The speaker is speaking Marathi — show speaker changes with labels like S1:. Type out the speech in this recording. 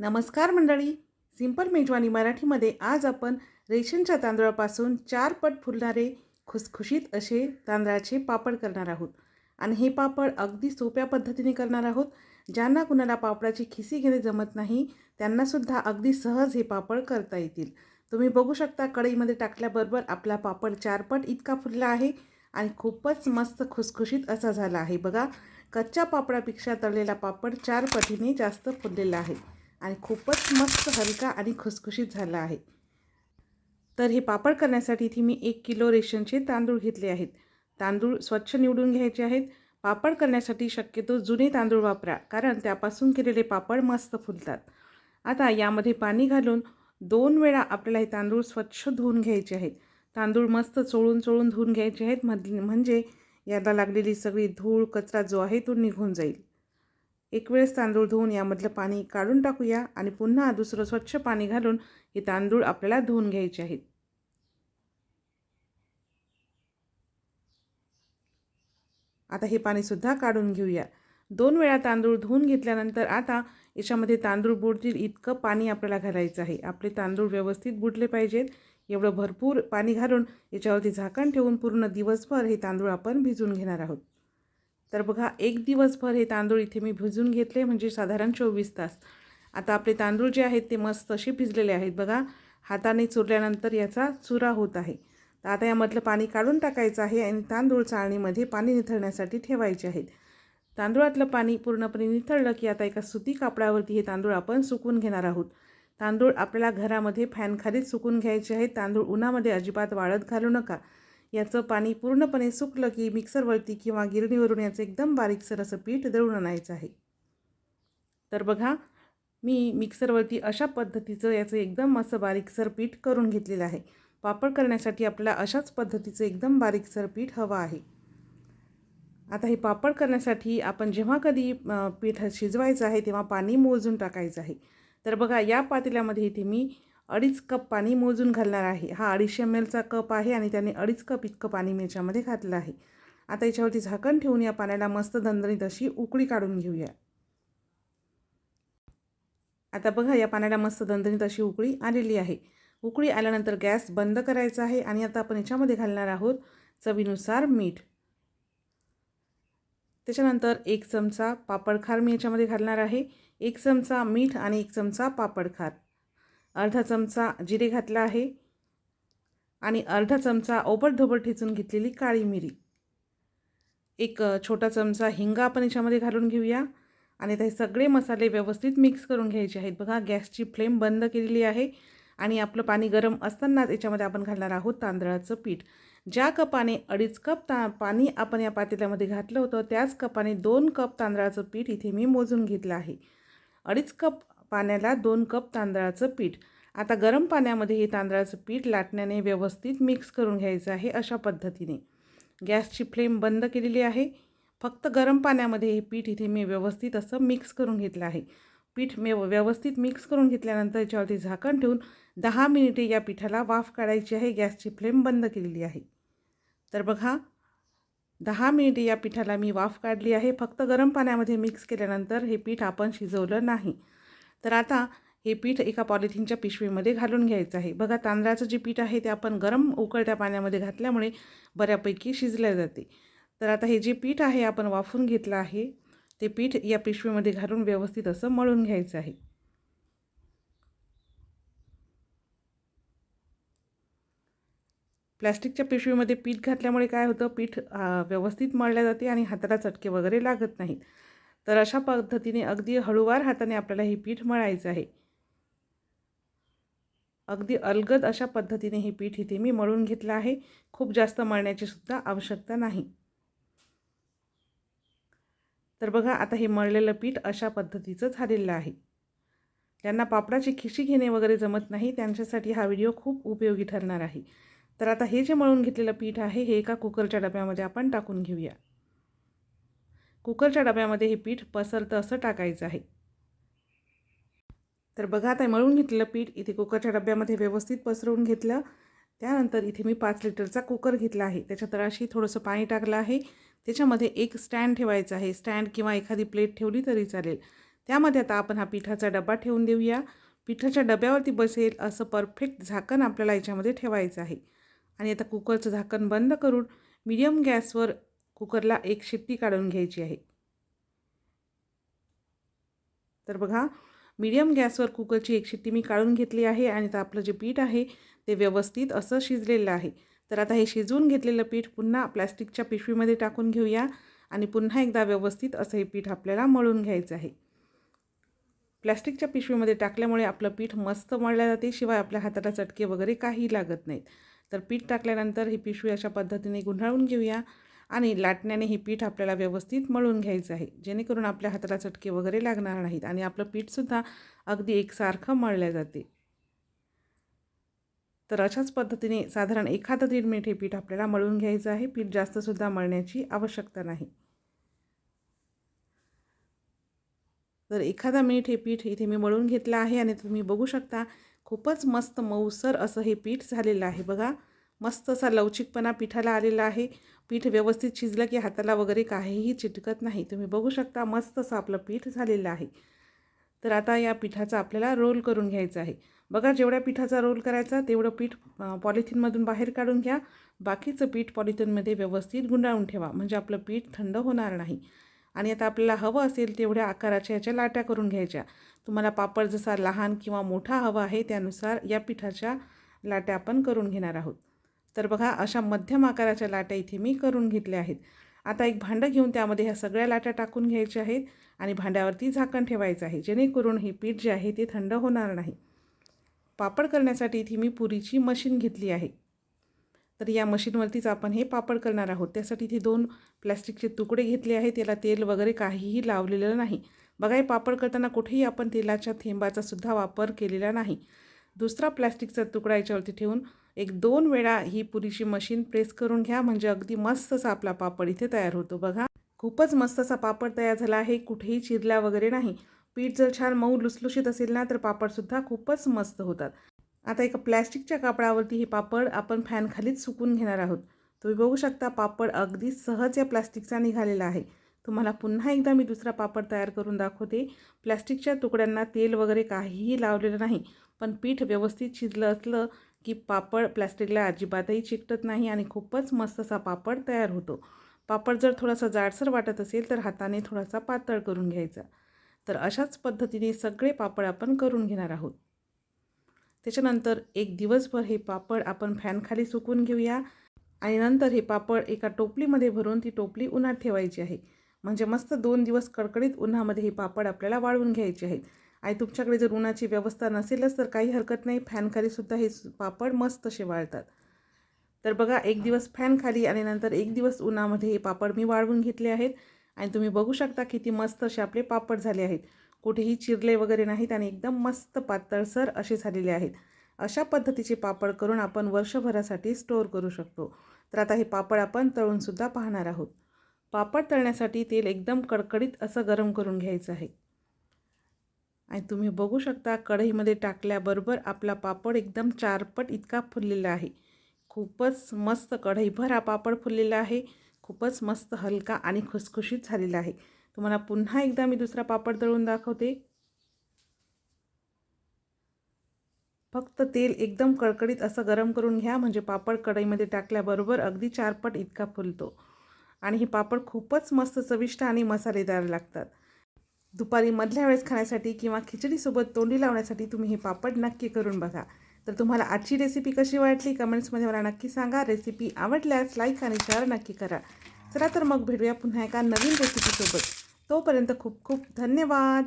S1: नमस्कार मंडळी. सिंपल मेजवानी मराठीमध्ये आज आपण रेशनच्या तांदळापासून चार पट फुलणारे खुसखुशीत असे तांदळाचे पापड करणार आहोत. आणि हे पापड अगदी सोप्या पद्धतीने करणार आहोत. ज्यांना कुणाला पापडाची खिसी घेणे जमत नाही त्यांनासुद्धा अगदी सहज हे पापड करता येतील. तुम्ही बघू शकता कढईमध्ये टाकल्याबरोबर आपला पापड चारपट इतका फुलला आहे आणि खूपच मस्त खुसखुशीत असा झाला आहे. बघा कच्च्या पापडापेक्षा तळलेला पापड चार पटीने जास्त फुललेला आहे. आणि खूपच मस्त हलका आणि खुसखुशीत झाला आहे. तर हे पापड करण्यासाठी इथे मी एक किलो रेशनचे तांदूळ घेतले आहेत. तांदूळ स्वच्छ निवडून घ्यायचे आहेत. पापड करण्यासाठी शक्यतो जुने तांदूळ वापरा कारण त्यापासून केलेले पापड मस्त फुलतात. आता यामध्ये पाणी घालून दोन वेळा आपल्याला हे तांदूळ स्वच्छ धुवून घ्यायचे आहेत. तांदूळ मस्त चोळून चोळून धुवून घ्यायचे आहेत. मध म्हणजे याला लागलेली सगळी धूळ कचरा जो आहे तो निघून जाईल. एक वेळेस तांदूळ धुवून यामधलं पाणी काढून टाकूया आणि पुन्हा दुसरं स्वच्छ पाणी घालून हे तांदूळ आपल्याला धुवून घ्यायचे आहेत. आता हे पाणीसुद्धा काढून घेऊया. दोन वेळा तांदूळ धुवून घेतल्यानंतर आता याच्यामध्ये तांदूळ बुडतील इतकं पाणी आपल्याला घालायचं आहे. आपले तांदूळ व्यवस्थित बुडले पाहिजेत. एवढं भरपूर पाणी घालून याच्यावरती झाकण ठेवून पूर्ण दिवसभर हे तांदूळ आपण भिजून घेणार आहोत. तर बघा एक दिवसभर हे तांदूळ इथे मी भिजून घेतले म्हणजे साधारण चोवीस तास. आता आपले तांदूळ जे आहेत ते मस्त असे भिजलेले आहेत बघा. हाताने चुरल्यानंतर याचा चुरा होत आहे. तर आता यामधलं पाणी काढून टाकायचं आहे आणि तांदूळ चाळणीमध्ये पाणी निथळण्यासाठी ठेवायचे आहेत. तांदूळातलं पाणी पूर्णपणे निथळलं की आता एका सुती कापडावरती हे तांदूळ आपण सुकून घेणार आहोत. तांदूळ आपल्याला घरामध्ये फॅनखालीच सुकून घ्यायचे आहेत. तांदूळ उन्हामध्ये अजिबात वाळत घालू नका. याचं पाणी पूर्णपणे सुकलं की मिक्सरवरती किंवा गिरणीवरून याचं एकदम बारीकसर असं पीठ दळून आणायचं आहे. तर बघा मी मिक्सरवरती अशा पद्धतीचं याचं एकदम असं बारीकसर पीठ करून घेतलेलं आहे. पापड करण्यासाठी आपल्याला अशाच पद्धतीचं एकदम बारीकसर पीठ हवं आहे. आता हे पापड करण्यासाठी आपण जेव्हा कधी पीठ शिजवायचं आहे तेव्हा पाणी मोजून टाकायचं आहे. तर बघा या पातेल्यामध्ये इथे मी अडीच कप पाणी मोजून घालणार आहे. हा अडीचशे एम एलचा कप आहे आणि त्याने अडीच कप इतकं पाणी मी याच्यामध्ये घातलं आहे. आता याच्यावरती झाकण ठेवून या पाण्याला मस्त दणदणीत अशी उकळी काढून घेऊया. आता बघा या पाण्याला मस्त दणदणीत अशी उकळी आलेली आहे. उकळी आल्यानंतर गॅस बंद करायचा आहे आणि आता आपण याच्यामध्ये घालणार आहोत चवीनुसार मीठ. त्याच्यानंतर एक चमचा पापडखार मी याच्यामध्ये घालणार आहे. एक चमचा मीठ आणि एक चमचा पापडखार अर्धा चमचा जिरे घातला आहे. आणि अर्धा चमचा ओबडधोबड ठेचून घेतलेली काळी मिरी. एक छोटा चमचा हिंगा आपण याच्यामध्ये घालून घेऊया. आणि ते सगळे मसाले व्यवस्थित मिक्स करून घ्यायचे आहेत. बघा गॅसची फ्लेम बंद केलेली आहे. आणि आपलं पाणी गरम असतानाच याच्यामध्ये आपण घालणार आहोत तांदळाचं पीठ. ज्या कपाने अडीच कप ता पाणी आपण या पातेल्यामध्ये घातलं होतं त्याच कपाने दोन कप तांदळाचं पीठ इथे मी मोजून घेतलं आहे. अडीच कप पाण्याला दोन कप तांदळाचं पीठ. आता गरम पाण्यामध्ये हे तांदळाचं पीठ लाटण्याने व्यवस्थित मिक्स करून घ्यायचं आहे अशा पद्धतीने. गॅसची फ्लेम बंद केलेली आहे. फक्त गरम पाण्यामध्ये हे पीठ इथे मी व्यवस्थित असं मिक्स करून घेतलं आहे. पीठ मी व्यवस्थित मिक्स करून घेतल्यानंतर याच्यावरती झाकण ठेवून दहा मिनिटे या पिठाला वाफ काढायची आहे. गॅसची फ्लेम बंद केलेली आहे. तर बघा दहा मिनिटे या पिठाला मी वाफ काढली आहे. फक्त गरम पाण्यामध्ये मिक्स केल्यानंतर हे पीठ आपण शिजवलं नाही. तर आता हे पीठ एका पॉलिथिनच्या पिशवीमध्ये घालून घ्यायचं आहे. बघा तांदळाचं जे पीठ आहे ते आपण गरम उकळत्या पाण्यामध्ये घातल्यामुळे बऱ्यापैकी शिजल्या जाते. तर आता हे जे पीठ आहे आपण वाफून घेतलं आहे ते पीठ या पिशवीमध्ये घालून व्यवस्थित असं मळून घ्यायचं आहे. प्लॅस्टिकच्या पिशवीमध्ये पीठ घातल्यामुळे काय होतं? पीठ व्यवस्थित मळल्या जाते आणि हाताला चटके वगैरे लागत नाहीत. तर अशा पद्धतीने अगदी हळूवार हाताने आपल्याला हे पीठ मळायचं आहे. अगदी अलगद अशा पद्धतीने हे पीठ इथे मी मळून घेतलं आहे. खूप जास्त मळण्याची सुद्धा आवश्यकता नाही. तर बघा आता हे मळलेलं पीठ अशा पद्धतीचं झालेलं आहे. ज्यांना पापडाची खिशी घेणे वगैरे जमत नाही त्यांच्यासाठी हा व्हिडिओ खूप उपयोगी ठरणार आहे. तर आता हे जे मळून घेतलेलं पीठ आहे हे एका कुकरच्या डब्यामध्ये आपण टाकून घेऊया. कुकरच्या डब्यामध्ये हे पीठ पसरतं असं टाकायचं आहे. तर बघा आता मळून घेतलेलं पीठ इथे कुकरच्या डब्यामध्ये व्यवस्थित पसरवून घेतलं. त्यानंतर इथे मी पाच लिटरचा कुकर घेतला आहे. त्याच्या तळाशी थोडंसं पाणी टाकलं आहे. त्याच्यामध्ये एक स्टँड ठेवायचं आहे. स्टँड किंवा एखादी प्लेट ठेवली तरी चालेल. त्यामध्ये आता आपण हा पिठाचा डबा ठेवून देऊया. पिठाच्या डब्यावरती बसेल असं परफेक्ट झाकण आपल्याला याच्यामध्ये ठेवायचं आहे. आणि आता कुकरचं झाकण बंद करून मीडियम गॅसवर कुकरला एक शिट्टी काढून घ्यायची आहे. तर बघा मीडियम गॅसवर कुकरची एक शिट्टी मी काढून घेतली आहे आणि आता आपलं जे पीठ आहे ते व्यवस्थित असं शिजलेलं आहे. तर आता हे शिजवून घेतलेलं पीठ पुन्हा प्लॅस्टिकच्या पिशवीमध्ये टाकून घेऊया आणि पुन्हा एकदा व्यवस्थित असं हे पीठ आपल्याला मळून घ्यायचं आहे. प्लॅस्टिकच्या पिशवीमध्ये टाकल्यामुळे आपलं पीठ मस्त मळलं जाते शिवाय आपल्या हाताला चटके वगैरे काही लागत नाहीत. तर पीठ टाकल्यानंतर ही पिशवी अशा पद्धतीने गुंडाळून घेऊया. आणि लाटण्याने हे पीठ आपल्याला व्यवस्थित मळून घ्यायचं आहे. जेणेकरून आपल्या हाताला चटके वगैरे लागणार नाहीत आणि आपलं पीठसुद्धा अगदी एकसारखं मळल्या जाते. तर अशाच पद्धतीने साधारण एखादं दीड मिनिट हे पीठ आपल्याला मळून घ्यायचं आहे. पीठ जास्तसुद्धा मळण्याची आवश्यकता नाही. तर एखादा मिनिट हे पीठ इथे मी मळून घेतलं आहे आणि तुम्ही बघू शकता खूपच मस्त मऊसर असं हे पीठ झालेलं आहे. बघा मस्त असा लवचिकपणा पिठाला आलेला आहे. पीठ व्यवस्थित शिजलं की हाताला वगैरे काहीही चिटकत नाही. तुम्ही बघू शकता मस्त असं आपलं पीठ झालेलं आहे. तर आता या पिठाचा आपल्याला रोल करून घ्यायचा आहे. बघा जेवढ्या पिठाचा रोल करायचा तेवढं पीठ पॉलिथिनमधून बाहेर काढून घ्या. बाकीचं पीठ पॉलिथिनमध्ये व्यवस्थित गुंडाळून ठेवा. म्हणजे आपलं पीठ थंड होणार नाही. आणि आता आपल्याला हवं असेल तेवढ्या आकाराच्या ह्याच्या लाट्या करून घ्यायच्या. तुम्हाला पापड जसा लहान किंवा मोठा हवा आहे त्यानुसार या पिठाच्या लाट्या आपण करून घेणार आहोत. तर बघा अशा मध्यम आकाराच्या लाट्या इथे मी करून घेतल्या आहेत. आता एक भांडं घेऊन त्यामध्ये ह्या सगळ्या लाट्या टाकून घ्यायच्या आहेत आणि भांड्यावरती झाकण ठेवायचं आहे जेणेकरून हे पीठ जे आहे ते थंड होणार नाही. पापड करण्यासाठी इथे मी पुरीची मशीन घेतली आहे. तर या मशीनवरतीच आपण हे पापड करणार आहोत. त्यासाठी इथे दोन प्लॅस्टिकचे तुकडे घेतले आहेत. त्याला तेल वगैरे काहीही लावलेलं नाही. बघा हे पापड करताना कुठेही आपण तेलाच्या थेंबाचा सुद्धा वापर केलेला नाही. दुसरा प्लॅस्टिकचा तुकडा याच्यावरती ठेवून एक दोन वेळा ही पुरीची मशीन प्रेस करून घ्या म्हणजे अगदी मस्त असा आपला पापड इथे तयार होतो बघा. खूपच मस्त असा पापड तयार झाला आहे कुठेही चिरल्या वगैरे नाही. पीठ जर छान मऊ लुसलुशीत असेल ना तर पापडसुद्धा खूपच मस्त होतात. आता एका प्लॅस्टिकच्या कापडावरती हे पापड आपण फॅनखालीच सुकून घेणार आहोत. तुम्ही बघू शकता पापड अगदी सहज या प्लॅस्टिकचा निघालेला आहे. तुम्हाला पुन्हा एकदा मी दुसरा पापड तयार करून दाखवते. प्लॅस्टिकच्या तुकड्यांना तेल वगैरे काहीही लावलेलं नाही पण पीठ व्यवस्थित शिजलं असलं की पापड प्लॅस्टिकला अजिबातही चिकटत नाही आणि खूपच मस्त असा पापड तयार होतो. पापड जर थोडासा जाडसर वाटत असेल तर हाताने थोडासा पातळ करून घ्यायचा. तर अशाच पद्धतीने सगळे पापड आपण करून घेणार आहोत. त्याच्यानंतर एक दिवसभर हे पापड आपण फॅनखाली सुकून घेऊया आणि नंतर हे पापड एका टोपलीमध्ये भरून ती टोपली उन्हात ठेवायची आहे. म्हणजे मस्त दोन दिवस कडकडीत उन्हामध्ये हे पापड आपल्याला वाळवून घ्यायचे आहेत. आणि तुमच्याकडे जर उन्हाची व्यवस्था नसेलच तर काही हरकत नाही. फॅनखालीसुद्धा हे पापड मस्त असे वाळतात. तर बघा एक दिवस फॅनखाली आणि नंतर एक दिवस उन्हामध्ये हे पापड मी वाळवून घेतले आहेत. आणि तुम्ही बघू शकता किती मस्त असे आपले पापड झाले आहेत. कुठेही चिरले वगैरे नाहीत आणि एकदम मस्त पातळसर असे झालेले आहेत. अशा पद्धतीचे पापड करून आपण वर्षभरासाठी स्टोअर करू शकतो. तर आता हे पापड आपण तळूनसुद्धा पाहणार आहोत. पापड तळण्यासाठी तेल एकदम कडकडीत असं गरम करून घ्यायचं आहे. आणि तुम्ही बघू शकता कढईमध्ये टाकल्याबरोबर आपला पापड एकदम चारपट इतका फुललेला आहे. खूपच मस्त कढईभर हा पापड फुललेला आहे. खूपच मस्त हलका आणि खुसखुशीत झालेला आहे. तुम्हाला पुन्हा एकदा मी दुसरा पापड तळून दाखवते. फक्त तेल एकदम कडकडीत असं गरम करून घ्या म्हणजे पापड कढईमध्ये टाकल्याबरोबर अगदी चारपट इतका फुलतो. आणि हे पापड खूपच मस्त चविष्ट आणि मसालेदार लागतात. दुपारी मधल्या वेळेस खाण्यासाठी किंवा खिचडीसोबत तोंडी लावण्यासाठी तुम्ही हे पापड नक्की करून बघा. तर तुम्हाला आजची रेसिपी कशी वाटली? कमेंट्समध्ये मला नक्की सांगा. रेसिपी आवडल्यास लाईक आणि शेअर नक्की करा. चला तर मग भेटूया पुन्हा एका नवीन रेसिपीसोबत तोपर्यंत खूप खूप धन्यवाद.